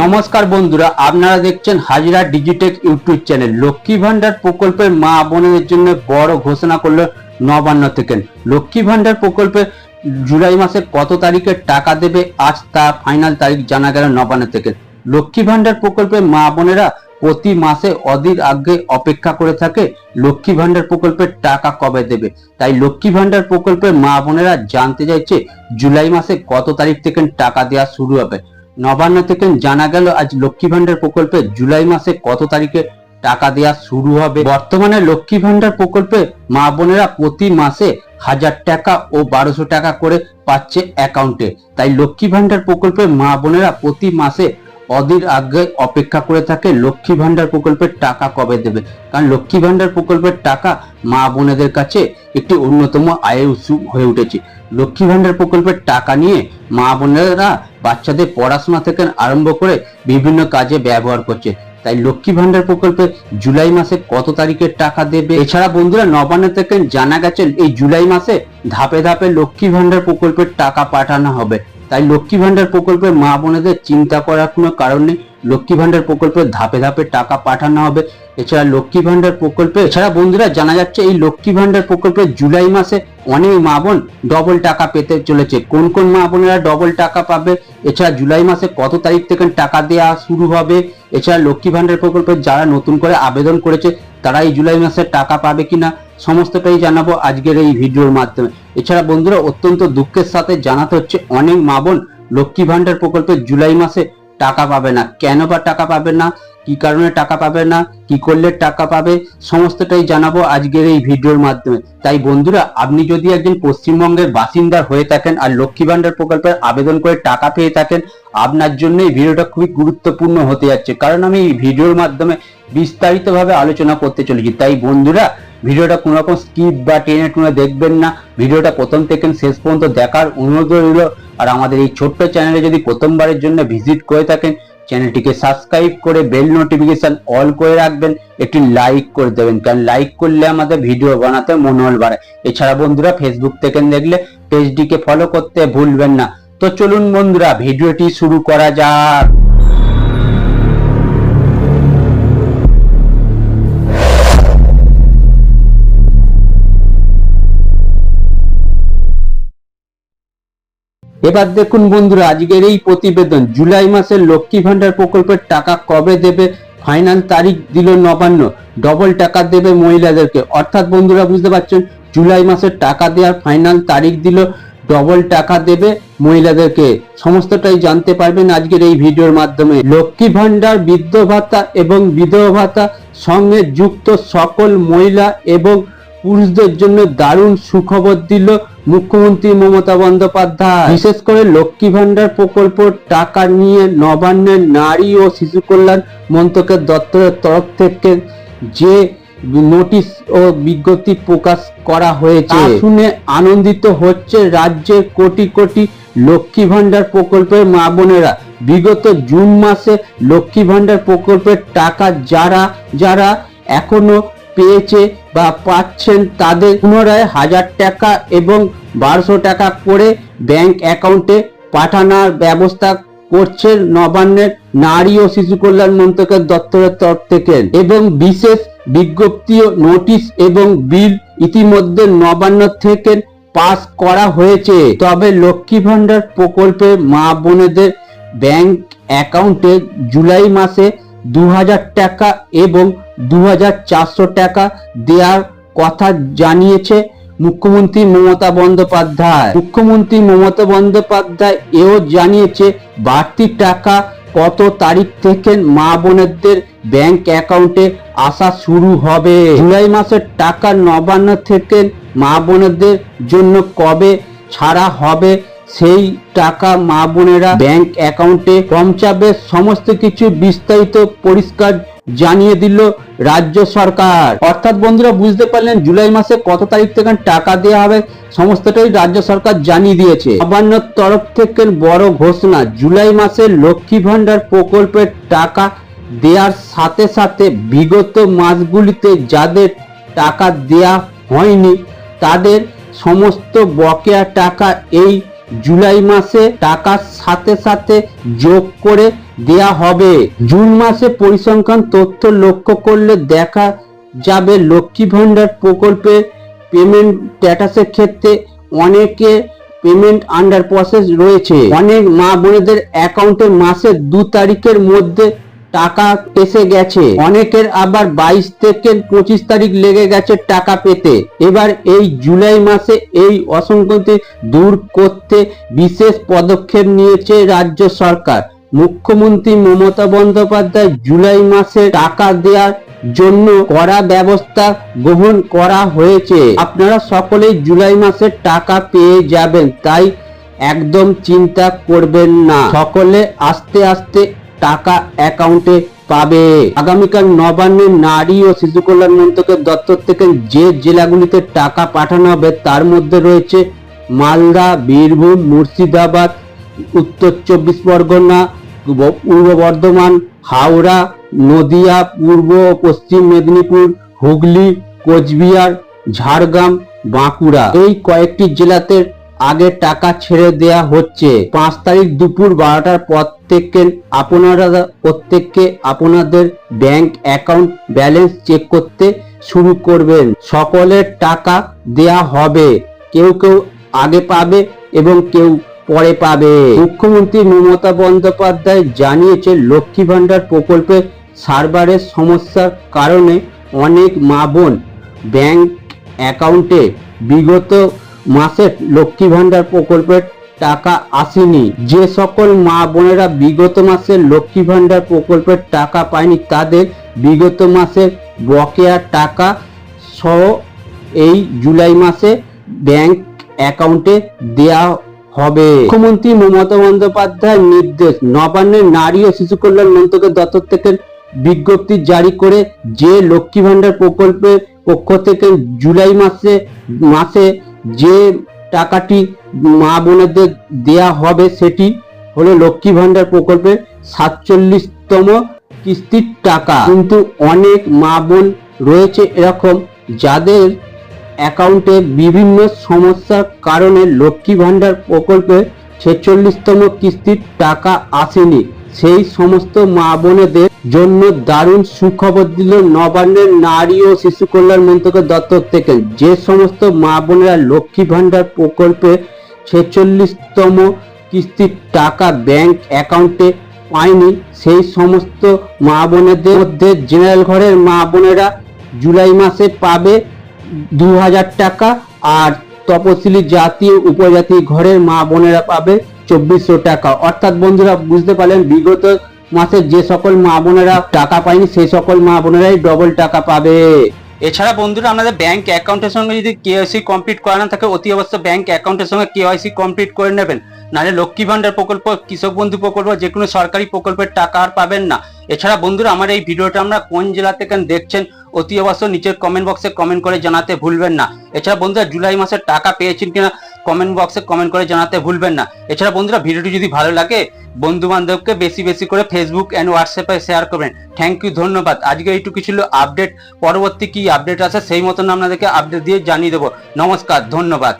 নমস্কার বন্ধুরা, আপনারা দেখছেন Hajira Digitech YouTube channel. Lakshmi Bhandar প্রকল্পের মা বোনদের জন্য বড় ঘোষণা করল নবান্ন থেকে। লক্ষ্মী ভান্ডার প্রকল্পে জুলাই মাসে কত তারিখে টাকা দেবে? আজ তা ফাইনাল তারিখ জানা গেল নবান্ন থেকে। লক্ষ্মী ভান্ডার প্রকল্পে মা বোনেরা প্রতি মাসে অধীর আগে অপেক্ষা করে থাকে, লক্ষ্মী ভান্ডার প্রকল্পের টাকা কবে দেবে? তাই লক্ষ্মী ভান্ডার প্রকল্পের মা বোনেরা জানতে চাইছে, জুলাই মাসে কত তারিখ থেকে টাকা দেওয়া শুরু হবে? নবান্ন থেকে জানা গেল আজ লক্ষ্মী ভান্ডার প্রকল্পে জুলাই মাসে কত তারিখে টাকা দেওয়া শুরু হবে। বর্তমানে লক্ষ্মী ভান্ডার প্রকল্পে মা বোনেরা প্রতি মাসে হাজার টাকা ও বারোশো টাকা করে পাচ্ছে অ্যাকাউন্টে। তাই লক্ষ্মী ভান্ডার প্রকল্পে মা বোনেরা প্রতি মাসে অধীর আগে অপেক্ষা করে থাকে লক্ষ্মী ভান্ডার প্রকল্পের টাকা কবে দেবে। কারণ লক্ষ্মী ভান্ডার প্রকল্পের টাকা মা বোনেদের কাছে একটি অন্যতম আয়ের উৎস হয়ে উঠেছে। লক্ষ্মী ভান্ডার প্রকল্পের টাকা নিয়ে মা বোনেরা বাচ্চাদের পড়াশোনা থেকে আরম্ভ করে বিভিন্ন কাজে ব্যবহার করছে। তাই লক্ষ্মী ভান্ডার প্রকল্পে জুলাই মাসে কত তারিখের টাকা দেবে? এছাড়া বন্ধুরা নবান্ন থেকে জানা গেছে, এই জুলাই মাসে ধাপে ধাপে লক্ষ্মী ভান্ডার প্রকল্পের টাকা পাঠানো হবে। তাই লক্ষ্মী ভান্ডার প্রকল্পে মা বোনেদের চিন্তা করার কোনো কারণ নেই। লক্ষ্মী ভান্ডার প্রকল্পে ধাপে ধাপে টাকা পাঠানো হবে। এছাড়া লক্ষ্মী ভান্ডার প্রকল্পে, এছাড়া বন্ধুরা জানা যাচ্ছে এই লক্ষ্মী ভান্ডার প্রকল্পে জুলাই মাসে অনেক মা বোন ডবল টাকা পেতে চলেছে। কোন কোন মা বোনেরা ডবল টাকা পাবে? এছাড়া জুলাই মাসে কত তারিখ থেকে টাকা দেওয়া শুরু হবে? এছাড়া লক্ষ্মী ভান্ডার প্রকল্পে যারা নতুন করে আবেদন করেছে, তারা এই জুলাই মাসে টাকা পাবে কিনা? সমস্তটাই জানাব আজকের এই ভিডিওর মাধ্যমে। এছাড়া বন্ধুরা অত্যন্ত দুঃখের সাথে জানাতে হচ্ছে, অনেক মা বোন লক্ষ্মী ভান্ডার প্রকল্পে জুলাই মাসে টাকা পাবে না। কেন বা টাকা পাবে না? কি কারণে টাকা পাবে না, কি করলে টাকা পাবে, সমস্তটাই জানাব আজকের এই ভিডিওর মাধ্যমে। তাই বন্ধুরা, আপনি যদি একজন পশ্চিমবঙ্গের বাসিন্দা হয়ে থাকেন আর লক্ষ্মী ভান্ডার প্রকল্পের আবেদন করে টাকা পেয়ে থাকেন, আপনার জন্য এই ভিডিওটা খুবই গুরুত্বপূর্ণ হতে যাচ্ছে। কারণ আমি এই ভিডিওর মাধ্যমে বিস্তারিতভাবে আলোচনা করতে চলেছি। তাই বন্ধুরা, ভিডিওটা কোনো রকম স্কিপ বা টেনে টুনে দেখবেন না। ভিডিওটা প্রথম থেকে শেষ পর্যন্ত দেখার অনুরোধ রইল। আর আমাদের এই ছোট্ট চ্যানেলে যদি প্রথমবারের জন্য ভিজিট করে থাকেন চ্যানেলটিকে সাবস্ক্রাইব করে বেল নোটিফিকেশন অল করে রাখবেন, একটি লাইক করে দেবেন। কারণ লাইক করলে আমাদের ভিডিও বানাতে মনোবল বাড়ায় এছাড়া বন্ধুরা ফেসবুক থেকে দেখলে পেজটিকে ফলো করতে ভুলবেন না। তো চলুন বন্ধুরা ভিডিওটি শুরু করা যাক। এবার দেখুন বন্ধুরা, আজকের এই প্রতিবেদন, জুলাই মাসের লক্ষ্মী ভান্ডার প্রকল্পের টাকা কবে দেবে? ফাইনাল তারিখ দিল নবান্ন ডবল টাকা দেবে মহিলাদেরকে। অর্থাৎ বন্ধুরা, বুঝতে পারছেন, জুলাই মাসের টাকা দেওয়ার ফাইনাল তারিখ দিল ডবল টাকা দেবে মহিলাদেরকে। সমস্তটাই জানতে পারবেন আজকের এই ভিডিওর মাধ্যমে। লক্ষ্মী ভান্ডার বৃদ্ধ ভাতা এবং বিধবা ভাতা সঙ্গে যুক্ত সকল মহিলা এবং পুরুষদের জন্য দারুণ সুখবর দিল মুখ্যমন্ত্রী মমতা বন্দ্যোপাধ্যায়। বিশেষ করে লক্ষ্মী ভান্ডার প্রকল্প টাকা নিয়ে নবান্নের নারী ও শিশু কল্যাণ মন্ত্রকের দপ্তরের তরফ থেকে যে নোটিশ ও বিজ্ঞপ্তি প্রকাশ করা হয়েছে শুনে আনন্দিত হচ্ছে রাজ্যের কোটি কোটি লক্ষ্মী ভান্ডার প্রকল্পের মা বোনেরা। বিগত জুন মাসে লক্ষ্মী ভান্ডার প্রকল্পের টাকা যারা যারা এখনও পেয়েছে বা পাচ্ছেন তাদের পুনরায় হাজার টাকা এবং বারোশো টাকা করে ব্যাংক অ্যাকাউন্টে পাঠানোর ব্যবস্থা করছে নবান্নের নারী ও শিশু কল্যাণ মন্ত্রকের দপ্তরের তরফ থেকে এবং বিশেষ বিজ্ঞপ্তি ও নোটিশ এবং বিল ইতিমধ্যে নবান্ন থেকে পাস করা হয়েছে। তবে লক্ষ্মী ভান্ডার প্রকল্পে মা বোনেদের ব্যাংক অ্যাকাউন্টে জুলাই মাসে দু হাজার টাকা এবং দু টাকা দেওয়ার কথা জানিয়েছে মুখ্যমন্ত্রী মমতা বন্দ্যোপাধ্যায়। মুখ্যমন্ত্রী মমতা বন্দ্যোপাধ্যায় এও জানিয়েছে, বাড়তি টাকা কত তারিখ থেকে মা বোনেদের ব্যাংক অ্যাকাউন্টে আসা শুরু হবে? জুলাই মাসের টাকা নবান্ন থেকে মা বোনেদের জন্য কবে ছাড়া হবে? সেই টাকা মা বোনেরা ব্যাংক অ্যাকাউন্টে পৌঁছাবে, সমস্ত কিছু বিস্তারিত পরিষ্কার জানিয়ে দিল রাজ্য সরকার। অর্থাৎ বন্ধুরা, বুঝতে পারলেন জুলাই মাসে কত তারিখ থেকে টাকা দেওয়া হবে, সমস্তটাই রাজ্য সরকার জানিয়ে দিয়েছে। নবান্নর তরফ থেকে বড় ঘোষণা, জুলাই মাসে লক্ষ্মী ভান্ডার প্রকল্পের টাকা দেওয়ার সাথে সাথে বিগত মাসগুলিতে যাদের টাকা দেয়া হয়নি, তাদের সমস্ত বকেয়া টাকা এই জুলাই মাসে টাকার সাথে সাথে যোগ করে দেয়া হবে। জুন মাসে পরিসংখ্যান তথ্য লক্ষ্য করলে দেখা যাবে লক্ষ্মী ভান্ডার প্রকল্পে পেমেন্ট স্ট্যাটাসের ক্ষেত্রে অনেকে পেমেন্ট আন্ডার প্রসেস রয়েছে। অনেক মা বোনেদের অ্যাকাউন্টে মাসের দু তারিখের মধ্যে টাকা এসে গেছে। অনেকের আবার বাইশ থেকে পঁচিশ তারিখ লেগে গেছে টাকা পেতে। এবার এই জুলাই মাসে এই অসংগতি দূর করতে বিশেষ পদক্ষেপ নিয়েছে রাজ্য সরকার। মুখ্যমন্ত্রী মমতা বন্দ্যোপাধ্যায় জুলাই মাসে টাকা দেওয়ার জন্য করা ব্যবস্থা গ্রহণ করা হয়েছে। আপনারা সকলেই জুলাই মাসে টাকা পেয়ে যাবেন, তাই একদম চিন্তা করবেন না। সকলে আস্তে আস্তে টাকা অ্যাকাউন্টে পাবে। আগামীকাল নবান্নে নারী ও শিশু কল্যাণ মন্ত্রকের দপ্তর থেকে যে জেলাগুলিতে টাকা পাঠানো হবে, তার মধ্যে রয়েছে মালদা, বীরভূম, মুর্শিদাবাদ, উত্তর চব্বিশ পরগনা পূর্ব বর্ধমান, হাওড়া, নদিয়া, পূর্ব ও পশ্চিম মেদিনীপুর, হুগলি, কোচবিহার, ঝাড়গ্রাম, বাঁকুড়া। এই কয়েকটি জেলাতে আগে টাকা ছেড়ে দেয়া হচ্ছে। পাঁচ তারিখ দুপুর বারোটার পর থেকে আপনারা প্রত্যেককে আপনাদের ব্যাংক অ্যাকাউন্ট ব্যালেন্স চেক করতে শুরু করবেন। সকলের টাকা দেয়া হবে। কেউ কেউ আগে পাবে এবং কেউ পরে পাবে। মুখ্যমন্ত্রী মমতা বন্দ্যোপাধ্যায় জানিয়েছে লক্ষ্মী ভান্ডার প্রকল্পে সার্ভারের সমস্যার কারণে অনেক মা বোন ব্যাংক অ্যাকাউন্টে বিগত মাসের লক্ষ্মী ভান্ডার প্রকল্পের টাকা আসেনি। যে সকল মা বোনেরা বিগত মাসের লক্ষ্মী ভান্ডার প্রকল্পের টাকা পায়নি, তাদের বিগত মাসের বকেয়া টাকা সহ এই জুলাই মাসে ব্যাংক অ্যাকাউন্টে দেয়া হবে। মুখ্যমন্ত্রী মমতা বন্দ্যোপাধ্যায়ের নির্দেশ নবান্নের নারী ও শিশু কল্যাণ মন্ত্রকের দপ্তর থেকে বিজ্ঞপ্তি জারি করে যে লক্ষ্মী ভান্ডার প্রকল্পের পক্ষ থেকে জুলাই মাসে মাসে যে টাকাটি মা বোনেদের দেয়া হবে সেটি হলো লক্ষ্মী ভান্ডার প্রকল্পের সাতচল্লিশতম কিস্তির টাকা। কিন্তু অনেক মা বোন রয়েছে এরকম যাদের অ্যাকাউন্টে বিভিন্ন সমস্যার কারণে লক্ষ্মী ভান্ডার প্রকল্পে ছেচল্লিশতম কিস্তির টাকা আসেনি। সেই সমস্ত মা বোনেদের জন্য দারুণ সুখবর দিল নবান্নের নারী ও শিশু কল্যাণ মন্ত্রকের দপ্তর থেকে। যে সমস্ত মা বোনেরা লক্ষ্মী ভান্ডার প্রকল্পে ছেচল্লিশতম কিস্তির টাকা ব্যাংক অ্যাকাউন্টে পায়নি, সেই সমস্ত মা বোনেদের মধ্যে জেনারেল ঘরের মা বোনেরা জুলাই মাসে পাবে দু হাজার টাকা আর তপশিলি জাতি উপজাতি ঘরের মা বোনেরা পাবে চব্বিশশো টাকা। অর্থাৎ বন্ধুরা, বুঝতে পারলেন, বিগত মাসে যে সকল মা বোনেরা টাকা পায়নি, সেই সকল মা বোনেরাই ডবল টাকা পাবে। এছাড়া বন্ধুরা আপনাদের ব্যাংক অ্যাকাউন্টের সঙ্গে যদি কেওয়াইসি কমপ্লিট করানো থাকে, অতি অবশ্য ব্যাংক অ্যাকাউন্টের সঙ্গে কেওয়াইসি কমপ্লিট করে নেবেন। নাহলে লক্ষ্মী ভান্ডার প্রকল্প, কৃষক বন্ধু প্রকল্প, যে কোনো সরকারি প্রকল্পের টাকা আর পাবেন না। এছাড়া বন্ধুরা, আমার এই ভিডিওটা আমরা কোন জেলা থেকে দেখছেন, অতি অবশ্য নিচের কমেন্ট বক্সে কমেন্ট করে জানাতে ভুলবেন না। এছাড়া বন্ধুরা, জুলাই মাসের টাকা পেয়েছেন কিনা কমেন্ট বক্সে কমেন্ট করে জানাতে ভুলবেন না। এছাড়া বন্ধুরা, ভিডিওটি যদি ভালো লাগে বন্ধু বান্ধবকে বেশি বেশি করে ফেসবুক অ্যান্ড হোয়াটসঅ্যাপে শেয়ার করবেন। থ্যাংক ইউ ধন্যবাদ। আজকে এইটুকু ছিল আপডেট পরবর্তী কি আপডেট আছে, সেই মতন আপনাদেরকে আপডেট দিয়ে জানিয়ে দেবো। নমস্কার, ধন্যবাদ।